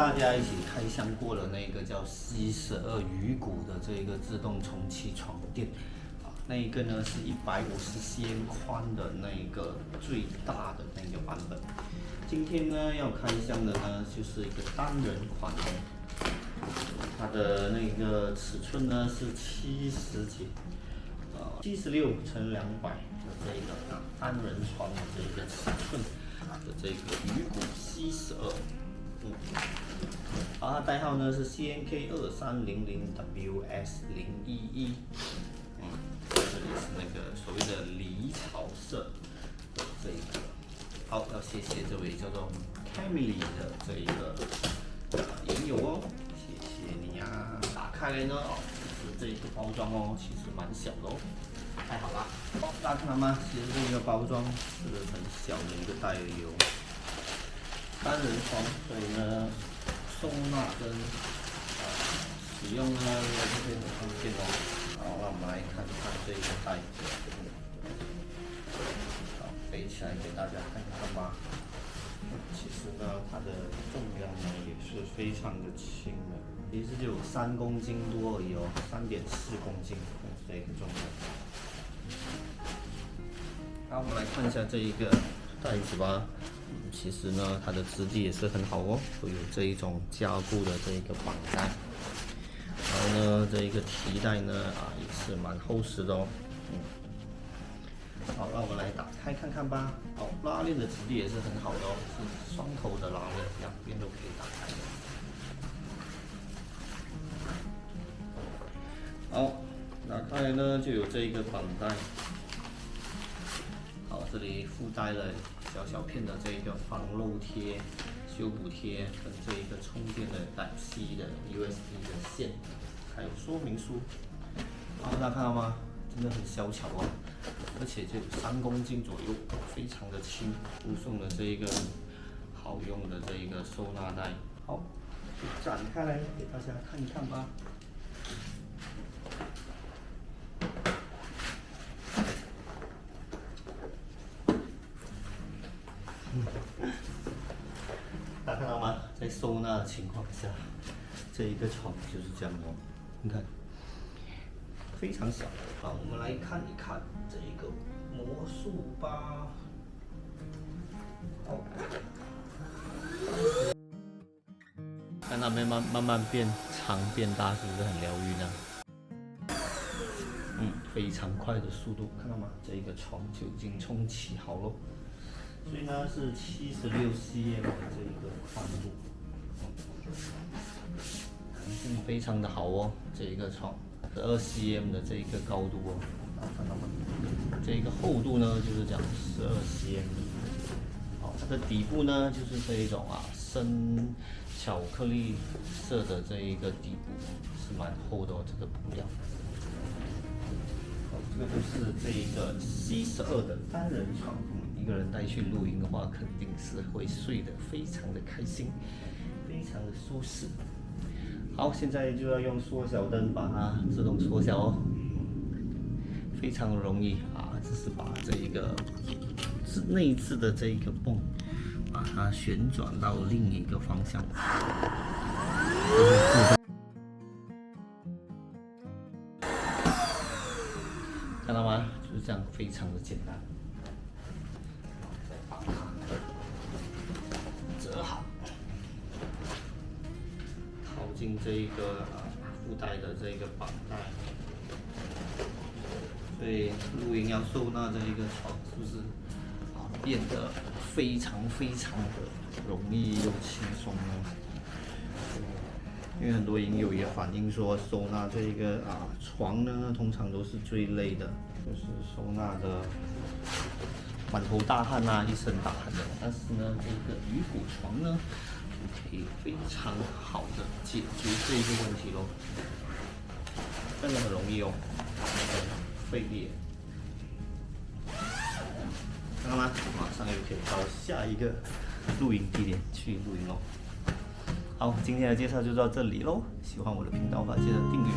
大家一起开箱过了那个叫 C 十二鱼骨的这个自动充气床垫，啊，那一个呢是一百五十 cm 宽的那一个最大的那个版本。今天呢要开箱的呢就是一个单人款的，它的那个尺寸呢是七十几，呃，七十六乘两百的这个单人床的这个尺寸的这个鱼骨 C 十二。嗯，好，它代号呢是 C N K 二三零零 W S 零一一，嗯，这里是那个所谓的梨草色的这一个，好，要谢谢这位叫做 Camille 的这一个也有哦，谢谢你呀，打开来呢，哦，是这一个包装哦，其实蛮小的哦，太好了，大家看到吗？其实这个包装是很小的一个袋而已哦。单人床，所以呢，收纳跟啊使用呢，也是非常方便哦。好，那我们来看看这个袋子，好，背起来给大家看看吧。其实呢，它的重量呢也是非常的轻的，其实就有三公斤多而已哦，三点四公斤这个重量。好，我们来看一下这一个袋子吧。其实呢，它的质地也是很好哦，会有这一种加固的这一个绑带，然后呢，这一个提带呢啊也是蛮厚实的哦，嗯，好，让我们来打开看看吧。好，拉链的质地也是很好的哦，是双头的拉链，两边都可以打开。好，打开呢就有这一个绑带。好，这里附带了小小片的这一个防漏贴、修补贴跟这一个充电的带 C 的 USB 的线，还有说明书。大家看到吗？真的很小巧哦，而且就三公斤左右，非常的轻。附送了这一个好用的这一个收纳袋。好，展开来给大家看一看吧。大家看到吗？在收纳的情况下，这一个床就是这样哦。你看，非常小。好，我们来看一看这一个魔术吧。好，看那边慢慢慢变长变大，是不是很疗愈呢？嗯，非常快的速度，看到吗？这一个床就已经充起好了。所以呢是七十六 cm 的这一个宽度，非常的好哦。这一个床十二 cm 的这一个高度哦，看到吗？这一个厚度呢就是讲十二 cm 好，它的底部呢就是这一种啊深巧克力色的这一个底部，是蛮厚的哦，这个布料。好，这个就是这一个 C 十二的单人床。一个人带去露营的话，肯定是会睡得非常的开心，非常的舒适。好，现在就要用缩小灯把它自动缩小哦，非常容易啊，只是把这一个内置的这一个泵，把它旋转到另一个方向，看到吗？就是这样，非常的简单。进这一个啊附带的这一个绑带，所以露营要收纳这一个床，是不是啊变得非常非常的容易又轻松呢？因为很多营友也反映说，收纳这一个啊床呢，通常都是最累的，就是收纳的。满头大汗呐，一身大汗的。但是呢，这个鱼骨床呢，可以非常好的解决这一个问题喽。真的很容易哦，费力。看到吗？马上又可以到下一个露营地点去露营喽。好，今天的介绍就到这里喽。喜欢我的频道的话，记得订阅、